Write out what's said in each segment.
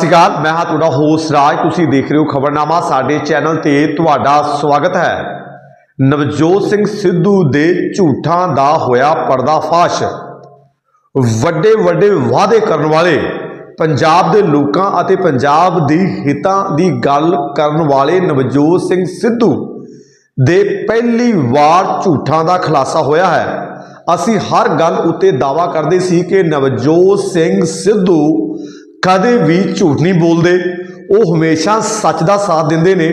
ਸਤਿ ਸ਼੍ਰੀ ਅਕਾਲ ਮੈਂ ਹਾਂ ਤੁਹਾਡਾ ਹੋਸਟ ਰਾਜ। ਤੁਸੀਂ ਦੇਖ ਰਹੇ ਹੋ ਖਬਰਨਾਮਾ। ਸਾਡੇ ਚੈਨਲ ਤੇ ਤੁਹਾਡਾ ਸਵਾਗਤ ਹੈ। ਨਵਜੋਤ ਸਿੰਘ ਸਿੱਧੂ ਦੇ ਝੂਠਾਂ ਦਾ ਹੋਇਆ ਪਰਦਾਫਾਸ਼। ਵੱਡੇ ਵੱਡੇ ਵਾਅਦੇ ਕਰਨ ਵਾਲੇ, ਪੰਜਾਬ ਦੇ ਲੋਕਾਂ ਅਤੇ ਪੰਜਾਬ ਦੀ ਹਿੱਤਾਂ ਦੀ ਗੱਲ ਕਰਨ ਵਾਲੇ ਨਵਜੋਤ ਸਿੰਘ ਸਿੱਧੂ ਦੇ ਪਹਿਲੀ ਵਾਰ ਝੂਠਾਂ ਦਾ ਖੁਲਾਸਾ ਹੋਇਆ ਹੈ। ਅਸੀਂ ਹਰ ਗੱਲ ਉੱਤੇ ਦਾਵਾ ਕਰਦੇ ਸੀ ਕਿ ਨਵਜੋਤ ਸਿੰਘ ਸਿੱਧੂ ਕਦੇ ਵੀ ਝੂਠ ਨਹੀਂ ਬੋਲਦੇ। ਉਹ ਹਮੇਸ਼ਾ ਸੱਚ ਦਾ ਸਾਥ ਦਿੰਦੇ ਨੇ।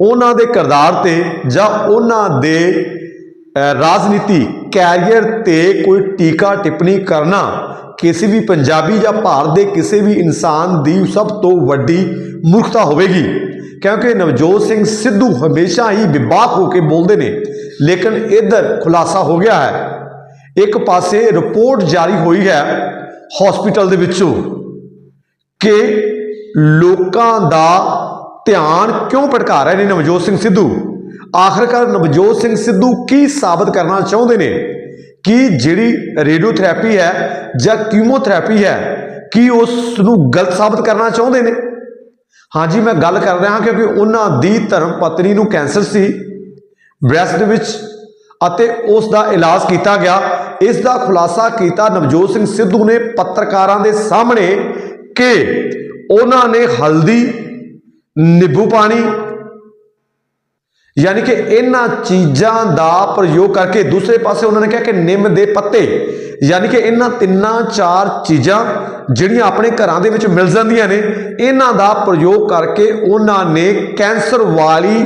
ਉਹਨਾਂ ਦੇ ਕਿਰਦਾਰ ਤੇ ਜਾਂ ਉਹਨਾਂ ਦੇ ਰਾਜਨੀਤੀ, ਕੈਰੀਅਰ ਤੇ ਕੋਈ ਟੀਕਾ ਟਿੱਪਣੀ ਕਰਨਾ ਕਿਸੇ ਵੀ ਪੰਜਾਬੀ ਜਾਂ ਭਾਰਤ ਦੇ ਕਿਸੇ ਵੀ ਇਨਸਾਨ ਦੀ ਸਭ ਤੋਂ ਵੱਡੀ ਮੂਰਖਤਾ ਹੋਵੇਗੀ। ਕਿਉਂਕਿ ਨਵਜੋਤ ਸਿੰਘ ਸਿੱਧੂ ਹਮੇਸ਼ਾ ਹੀ ਵਿਵਾਕ ਹੋ ਕੇ ਬੋਲਦੇ ਨੇ। ਲੇਕਿਨ ਇਧਰ ਖੁਲਾਸਾ ਹੋ ਗਿਆ ਹੈ। ਇੱਕ ਪਾਸੇ ਰਿਪੋਰਟ ਜਾਰੀ ਹੋਈ ਹੈ ਹਸਪੀਟਲ ਦੇ ਵਿੱਚੋਂ। ਕਿ ਲੋਕਾਂ ਦਾ ਧਿਆਨ ਕਿਉਂ ਭਟਕਾ ਰਹੇ ਨੇ ਨਵਜੋਤ ਸਿੰਘ ਸਿੱਧੂ। ਆਖਰਕਾਰ ਨਵਜੋਤ ਸਿੰਘ ਸਿੱਧੂ ਕੀ ਸਾਬਤ ਕਰਨਾ ਚਾਹੁੰਦੇ ਨੇ? ਕਿ ਜਿਹੜੀ ਰੇਡੀਓਥੈਰੇਪੀ ਹੈ ਜਾਂ ਕੀਮੋਥੈਰੇਪੀ ਹੈ, ਕੀ ਉਸ ਨੂੰ ਗਲਤ ਸਾਬਤ ਕਰਨਾ ਚਾਹੁੰਦੇ ਨੇ? ਹਾਂਜੀ, ਮੈਂ ਗੱਲ ਕਰ ਰਿਹਾ ਹਾਂ ਕਿਉਂਕਿ ਉਹਨਾਂ ਦੀ ਧਰਮ ਪਤਨੀ ਨੂੰ ਕੈਂਸਰ ਸੀ। ਬ੍ਰੈਸਟ ਵਿੱਚ ਅਤੇ ਉਸ ਦਾ ਇਲਾਜ ਕੀਤਾ ਗਿਆ। ਇਸ ਦਾ ਖੁਲਾਸਾ ਕੀਤਾ ਨਵਜੋਤ ਸਿੰਘ ਸਿੱਧੂ ਨੇ ਪੱਤਰਕਾਰਾਂ ਦੇ ਸਾਹਮਣੇ ਕਿ ਉਹਨਾਂ ਨੇ ਹਲਦੀ, ਨਿੰਬੂ ਪਾਣੀ, ਯਾਨੀ ਕਿ ਇਹਨਾਂ ਚੀਜ਼ਾਂ ਦਾ ਪ੍ਰਯੋਗ ਕਰਕੇ ਦੂਸਰੇ ਪਾਸੇ ਉਹਨਾਂ ਨੇ ਕਿਹਾ ਕਿ ਨਿੰਮ ਦੇ ਪੱਤੇ, ਯਾਨੀ ਕਿ ਇਹਨਾਂ ਤਿੰਨਾਂ ਚਾਰ ਚੀਜ਼ਾਂ ਜਿਹੜੀਆਂ ਆਪਣੇ ਘਰਾਂ ਦੇ ਵਿੱਚ ਮਿਲ ਜਾਂਦੀਆਂ ਨੇ, ਇਹਨਾਂ ਦਾ ਪ੍ਰਯੋਗ ਕਰਕੇ ਉਹਨਾਂ ਨੇ ਕੈਂਸਰ ਵਾਲੀ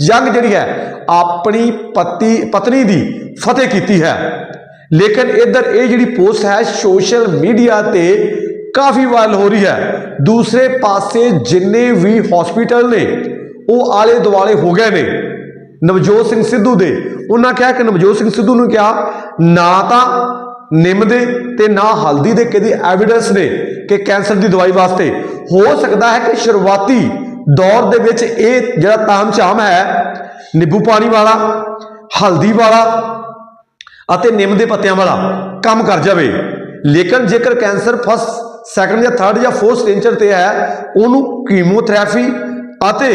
ਜੰਗ ਜਿਹੜੀ ਹੈ, ਆਪਣੀ ਪਤੀ, ਪਤਨੀ ਦੀ ਫਤਿਹ ਕੀਤੀ ਹੈ। ਲੇਕਿਨ ਇੱਧਰ ਇਹ ਜਿਹੜੀ ਪੋਸਟ ਹੈ, ਸੋਸ਼ਲ ਮੀਡੀਆ ਤੇ ਕਾਫੀ ਵਾਇਰਲ ਹੋ ਰਹੀ ਹੈ। ਦੂਸਰੇ ਪਾਸੇ ਜਿੰਨੇ ਵੀ ਹਸਪੀਟਲ ਨੇ, ਉਹ ਆਲੇ ਦੁਆਲੇ ਹੋ ਗਏ ਨੇ। ਨਵਜੋਤ ਸਿੰਘ ਸਿੱਧੂ ਦੇ। ਉਹਨਾਂ ਕਿਹਾ ਕਿ ਨਵਜੋਤ ਸਿੰਘ ਸਿੱਧੂ ਨੂੰ ਕਿਹਾ, ਨਾ ਤਾਂ ਨਿੰਮ ਦੇ ਤੇ ਨਾ ਹਲਦੀ ਦੇ ਕਿਹਦੀ ਐਵੀਡੈਂਸ ਨੇ ਕਿ ਕੈਂਸਰ ਦੀ ਦਵਾਈ ਵਾਸਤੇ। ਹੋ ਸਕਦਾ ਹੈ ਕਿ ਸ਼ੁਰੂਆਤੀ ਦੌਰ ਦੇ ਵਿੱਚ ਇਹ ਜਿਹੜਾ ਤਾਮਝਾਮ ਹੈ, ਨਿੰਬੂ ਪਾਣੀ ਵਾਲਾ, ਹਲਦੀ ਵਾਲਾ ਅਤੇ ਨਿੰਮ ਦੇ ਪੱਤਿਆਂ ਵਾਲਾ ਕੰਮ ਕਰ ਜਾਵੇ। ਲੇਕਿਨ ਜੇਕਰ ਕੈਂਸਰ ਫਸਟ ਸੈਕੰਡ ਜਾਂ ਥਰਡ ਜਾਂ ਫੋਰਥ ਸਟੇਜਰ ਤੇ ਹੈ, ਉਹਨੂੰ ਕੀਮੋਥੈਰੇਪੀ ਅਤੇ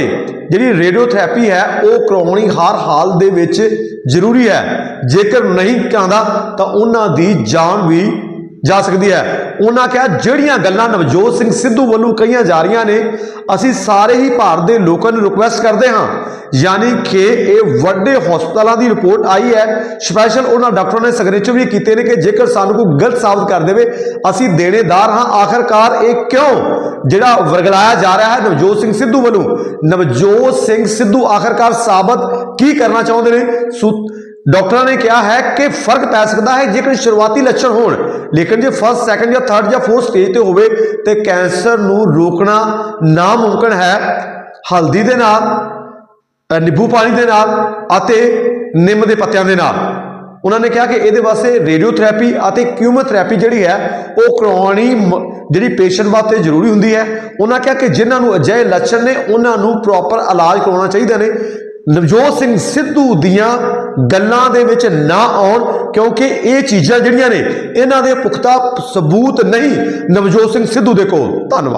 ਜਿਹੜੀ ਰੇਡੀਓਥੈਰੇਪੀ ਹੈ, ਉਹ ਕਰਾਉਣੀ ਹਰ ਹਾਲ ਦੇ ਵਿੱਚ ਜ਼ਰੂਰੀ ਹੈ। ਜੇਕਰ ਨਹੀਂ ਚਾਹੁੰਦਾ ਤਾਂ ਉਹਨਾਂ ਦੀ ਜਾਨ ਵੀ ਜਾ ਸਕਦੀ ਹੈ। ਉਹਨਾਂ ਕਿਹਾ, ਜਿਹੜੀਆਂ ਗੱਲਾਂ ਨਵਜੋਤ ਸਿੰਘ ਸਿੱਧੂ ਵੱਲੋਂ ਕਹੀਆਂ ਜਾ ਰਹੀਆਂ ਨੇ, ਅਸੀਂ ਸਾਰੇ ਹੀ ਭਾਰਤ ਦੇ ਲੋਕਾਂ ਨੂੰ ਰਿਕੁਐਸਟ ਕਰਦੇ ਹਾਂ। ਯਾਨੀ ਕਿ ਇਹ ਵੱਡੇ ਹਸਪਤਾਲਾਂ ਦੀ ਰਿਪੋਰਟ ਆਈ ਹੈ। ਸਪੈਸ਼ਲ ਉਹਨਾਂ ਡਾਕਟਰਾਂ ਨੇ ਸਿਗਨੇਚਰ ਵੀ ਕੀਤੇ ਨੇ ਕਿ ਜੇਕਰ ਸਾਨੂੰ ਕੋਈ ਗਲਤ ਸਾਬਤ ਕਰ ਦੇਵੇ, ਅਸੀਂ ਦੇਣੇਦਾਰ ਹਾਂ। ਆਖਰਕਾਰ ਇਹ ਕਿਉਂ ਜਿਹੜਾ ਵਰਗਲਾਇਆ ਜਾ ਰਿਹਾ ਹੈ ਨਵਜੋਤ ਸਿੰਘ ਸਿੱਧੂ ਵੱਲੋਂ? ਨਵਜੋਤ ਸਿੰਘ ਸਿੱਧੂ ਆਖਰਕਾਰ ਸਾਬਤ ਕੀ ਕਰਨਾ ਚਾਹੁੰਦੇ ਨੇ? ਸੂ ਡਾਕਟਰਾਂ ਨੇ ਕਿਹਾ ਹੈ ਕਿ ਫ਼ਰਕ ਪੈ ਸਕਦਾ ਹੈ ਜੇਕਰ ਸ਼ੁਰੂਆਤੀ ਲੱਛਣ ਹੋਣ। ਲੇਕਿਨ ਜੇ ਫਸਟ ਸੈਕੰਡ ਜਾਂ ਥਰਡ ਜਾਂ ਫੋਰਥ ਸਟੇਜ ਤੇ ਹੋਵੇ ਤੇ ਕੈਂਸਰ ਨੂੰ ਰੋਕਣਾ ਨਾਮੁਮਕਿਨ ਹੈ। ਹਲਦੀ ਦੇ ਨਾਲ ਨਿੰਬੂ ਪਾਣੀ ਦੇ ਨਾਲ ਅਤੇ ਨਿੰਮ ਦੇ ਪੱਤਿਆਂ ਦੇ ਨਾਲ। ਉਹਨਾਂ ਨੇ ਕਿਹਾ ਕਿ ਇਹਦੇ ਵਾਸਤੇ ਰੇਡੀਓਥੈਰੇਪੀ ਅਤੇ ਕੀਮੋਥੈਰੇਪੀ ਜਿਹੜੀ ਹੈ, ਉਹ ਕਰਾਉਣੀ ਮ- ਜਿਹੜੀ ਪੇਸ਼ੈਂਟ ਵਾਸਤੇ ਜ਼ਰੂਰੀ ਹੁੰਦੀ ਹੈ। ਉਹਨਾਂ ਕਿਹਾ ਕਿ ਜਿਨ੍ਹਾਂ ਨੂੰ ਅਜਿਹੇ ਲੱਛਣ ਨੇ, ਉਹਨਾਂ ਨੂੰ ਪ੍ਰੋਪਰ ਇਲਾਜ ਕਰਾਉਣਾ ਚਾਹੀਦਾ ਨੇ। ਨਵਜੋਤ ਸਿੰਘ ਸਿੱਧੂ ਦੀਆਂ ਗੱਲਾਂ ਦੇ ਵਿੱਚ ਨਾ ਆਉਣ, ਕਿਉਂਕਿ ਇਹ ਚੀਜ਼ਾਂ ਜਿਹੜੀਆਂ ਨੇ, ਇਹਨਾਂ ਦੇ ਪੁਖਤਾ ਸਬੂਤ ਨਹੀਂ ਨਵਜੋਤ ਸਿੰਘ ਸਿੱਧੂ ਦੇ ਕੋਲ। ਧੰਨਵਾਦ।